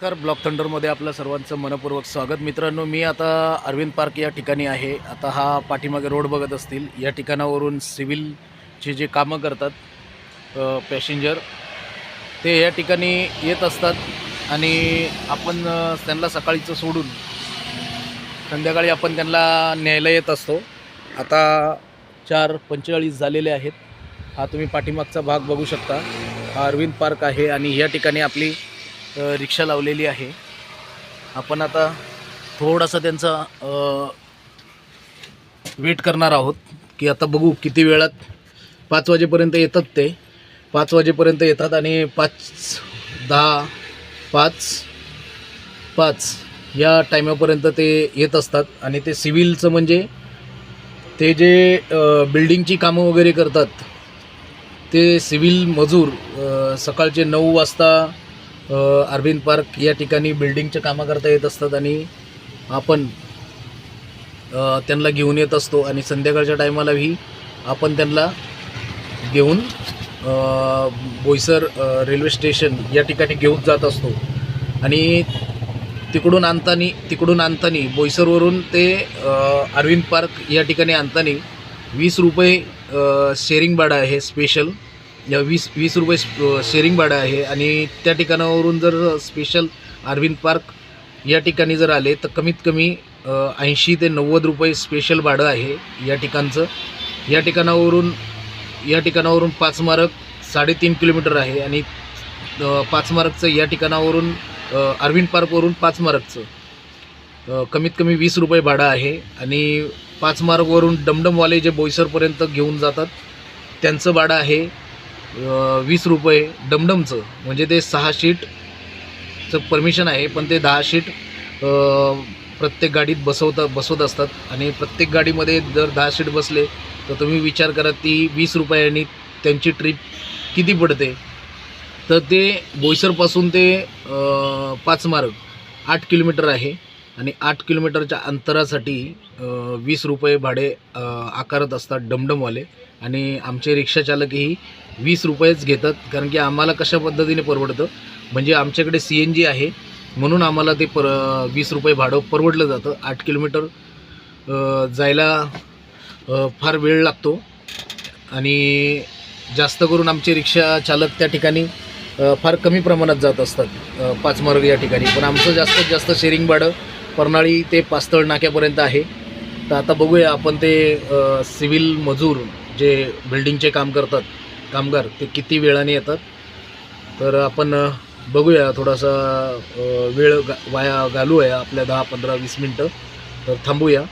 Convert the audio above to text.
नमस्कार ब्लॉक थंडरमध्ये आपलं सर्वांचं मनपूर्वक स्वागत. मित्रांनो मी आता अरविंद पार्क या ठिकाणी आहे. आता हा पाठीमागे रोड बघत असतील. या ठिकाणावरून सिव्हिलचे जे कामं करतात पॅसेंजर ते या ठिकाणी येत असतात. आणि आपण त्यांना सकाळीचं सोडून संध्याकाळी आपण त्यांना न्यायला येत असतो. आता चार पंचेचाळीस झालेले आहेत. हा तुम्ही पाठीमागचा भाग बघू शकता. हा अरविंद पार्क आहे आणि या ठिकाणी आपली रिक्षा लावलेली आहे. आपण आता थोडासा त्यांचा वेट करणार आहोत. की आता बघू किती वेळात पाच वाजेपर्यंत येतात ते. पाच वाजेपर्यंत येतात आणि पाच दहा पाच पाच या टायमापर्यंत ते येत असतात. आणि ते सिव्हिलचं म्हणजे ते जे बिल्डिंगची कामं वगैरे करतात ते सिव्हिल मजूर सकाळचे नऊ वाजता अरविंद पार्क या ठिकाणी बिल्डिंगच्या कामं करता येत असतात आणि आपण त्यांना घेऊन येत असतो आणि संध्याकाळच्या टायमालाही आपण त्यांना घेऊन बोईसर रेल्वे स्टेशन या ठिकाणी घेऊन जात असतो. आणि तिकडून आणताना तिकडून आणताना बोईसरवरून ते अरविंद पार्क या ठिकाणी आणताना वीस रुपये शेअरिंग भाडं आहे स्पेशल. वीस वीस रुपये स्प- शेअरिंग भाडं आहे. आणि त्या ठिकाणावरून जर स्पेशल अरविंद पार्क या ठिकाणी जर आले तर कमीत कमी ऐंशी ते नव्वद रुपये स्पेशल भाडं आहे या ठिकाणचं. या ठिकाणावरून या ठिकाणावरून पाच मार्क साडेतीन किलोमीटर आहे. आणि पाच मार्कचं या ठिकाणावरून अरविंद पार्कवरून पाच मार्कचं कमीत कमी वीस रुपये भाडं आहे. आणि पाच मार्कवरून डमडमवाले जे बोईसरपर्यंत घेऊन जातात त्यांचं भाडं आहे वीस रुपये डमडमचं. म्हणजे ते सहा शीटचं परमिशन आहे पण ते दहा शीट प्रत्येक गाडीत बसवता बसवत असतात. आणि प्रत्येक गाडीमध्ये जर दहा शीट बसले तर तुम्ही विचार करा ती वीस रुपयांनी त्यांची ट्रिप किती पडते. तर ते बोईसरपासून ते पाच मार्ग आठ किलोमीटर आहे. आणि आठ किलोमीटरच्या अंतरासाठी वीस रुपये भाडे आकारत असतात डमडमवाले. आणि आमचे रिक्षाचालकही वीस रुपयेच घेतात कारण की आम्हाला कशा पद्धतीने परवडतं? म्हणजे आमच्याकडे सी एन जी आहे म्हणून आम्हाला ते पर वीस रुपये भाडं परवडलं जातं. आठ किलोमीटर जायला फार वेळ लागतो. आणि जास्त करून आमचे रिक्षा चालक त्या ठिकाणी फार कमी प्रमाणात जात असतात. पाचमार्ग या ठिकाणी. पण आमचं जास्तीत जास्त शेअरिंग भाडं परनाळी ते पास्तळ नाक्यापर्यंत आहे. तर आता बघूया आपण ते सिव्हिल मजूर जे बिल्डिंगचे काम करतात कामगार ते किती वेळाने येतात? तर आपण बघूया थोडासा वेळ गा वाया घालूया आपल्या दहा पंधरा वीस मिनटं. तर थांबूया.